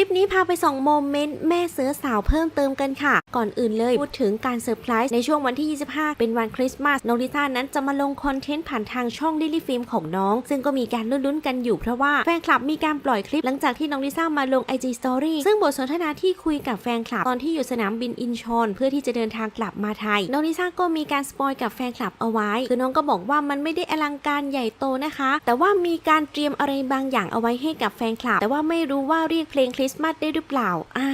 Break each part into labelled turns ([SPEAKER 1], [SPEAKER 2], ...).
[SPEAKER 1] ลิปนี้พาไปส่องโมเมนต์แม่เสือสาวเพิ่มเติมกันค่ะ ก่อนอื่นเลยพูดถึงการเซอร์ไพรส์ในช่วงวันที่ 25 เป็นวันคริสต์มาสน้องลิซ่านั้นจะมาลงคอนเทนต์ผ่านทางช่องดิลี่ฟิล์มของน้อง ซึ่งก็มีการลุ้นๆกันอยู่เพราะว่าแฟนคลับมีการปล่อยคลิปหลังจากที่น้องลิซ่ามาลง IG Story ซึ่งบทสนทนาที่คุยกับแฟนคลับตอนที่อยู่สนามบินอินชอนเพื่อที่จะเดินทางกลับมาไทยน้องลิซ่าก็มีการสปอยกับแฟนคลับเอาไว้ คือน้องก็บอกว่ามันไม่ได้อลังการใหญ่โตนะคะ แต่ว่ามีการเตรียมอะไรบางอย่างเอาไว้ให้กับแฟนคลับ แต่ว่าไม่รู้ว่าเรียกเพลงคริสต์มาสได้หรือเปล่า อ่า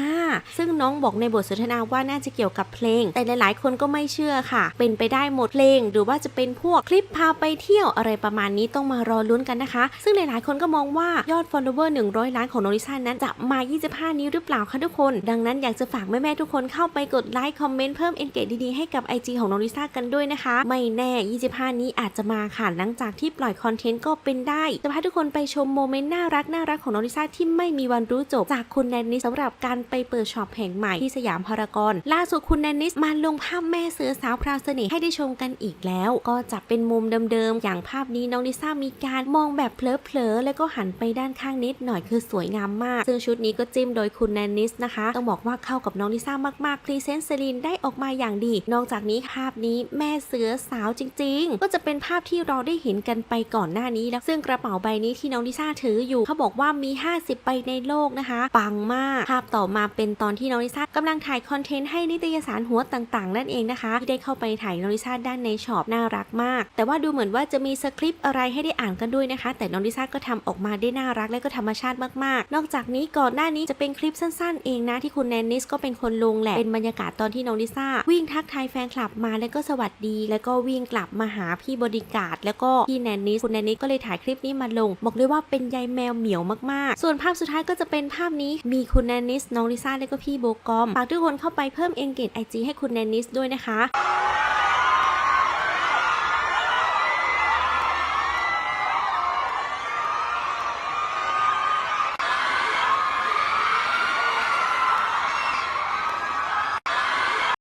[SPEAKER 1] ซึ่งน้องบอกในบทสนทนาว่าน่าจะเกี่ยวกับเพลง แต่หลายๆ คนก็ไม่เชื่อค่ะ เป็นไปได้หมดเพลง หรือว่าจะเป็นพวกคลิปพาไปเที่ยวอะไรประมาณนี้ต้องมารอลุ้นกันนะคะ ซึ่งหลายๆ คนก็มองว่ายอด follower 100 ล้านของน้องลิซ่านั้นจะมา 25นี้หรือเปล่าคะทุกคน ดังนั้นอยากจะฝากแม่ๆทุกคนเข้าไปกดไลค์คอมเมนต์เพิ่ม engage ดีๆให้กับ IG ของน้องลิซ่ากันด้วยนะคะ ไม่แน่ 25 นี้อาจจะมาค่ะหลังจากที่ปล่อยคอนเทนต์ก็เป็นได้จะพาทุกคนไปชมโมเมนต์น่ารักน่ารักของน้องลิซ่าที่ไม่มีวันรู้จบจากคุณแนนนิสสำหรับการไปเปิดช็อปแห่งใหม่ที่สยามพารากอนล่าสุดคุณแนนนิสมาลงภาพแม่เสือสาวพราวเสน่ห์ให้ได้ชมกันอีกแล้ว ก็จะเป็นมุมเดิมๆ อย่างภาพนี้น้องลิซ่ามีการมองแบบเพลอๆ แล้วก็หันไปด้านข้างนิดหน่อยคือสวยงามมาก ซึ่งชุดนี้ก็จิ้มโดยคุณแนนนิสนะคะ ต้องบอกว่าเข้ากับน้องลิซ่ามากๆพรีเซนต์เซรีนได้ออกมาอย่างดี นอกจากนี้ภาพนี้แม่เสือสาวจริง ๆ ก็จะเป็นภาพที่เราได้เห็นกันไปก่อนหน้านี้แล้วซึ่งกระเป๋าใบนี้ที่น้องลิซ่าถืออยู่เขาบอกว่ามี 50ใบในโลกนะคะ ปังมาก ภาพต่อมาเป็นตอนที่น้องลิซ่ากำลังถ่ายคอนเทนต์ให้นิตยสารหัวต่างๆ นั่นเองนะคะที่ได้เข้าไปถ่ายน้องลิซ่าด้านในช็อปน่ารักมาก แต่ว่าดูเหมือนว่าจะมีสคริปต์อะไรให้ได้อ่านกันด้วยนะคะ แต่น้องลิซ่าก็ทำออกมาได้น่ารักและก็ธรรมชาติมากๆ นอกจากนี้ก่อนหน้านี้จะเป็นคลิปสั้นๆ เองนะที่คุณแนนนิสก็เป็นคนลงแหละเป็นบรรยากาศตอนที่น้องลิซ่าวิ่งทักทายแฟนคลับมาแล้วก็สวัสดี แล้วก็วิ่งกลับมาหาพี่บริการดแล้วก็พี่แนนนิสคุณแนนนิสก็เลยถ่ายคลิปนี้มาลง บอกเลยว่าเป็นยายแมวเหมียวมากๆ ส่วนภาพสุดท้ายก็จะเป็นภาพนี้มีคุณแนนนิสน้องลิซ่าแล้วก็พี่โบกอมฝากทุกคนเข้าไปเพิ่มเอนเกจไอจีให้คุณแนนนิสด้วยนะคะ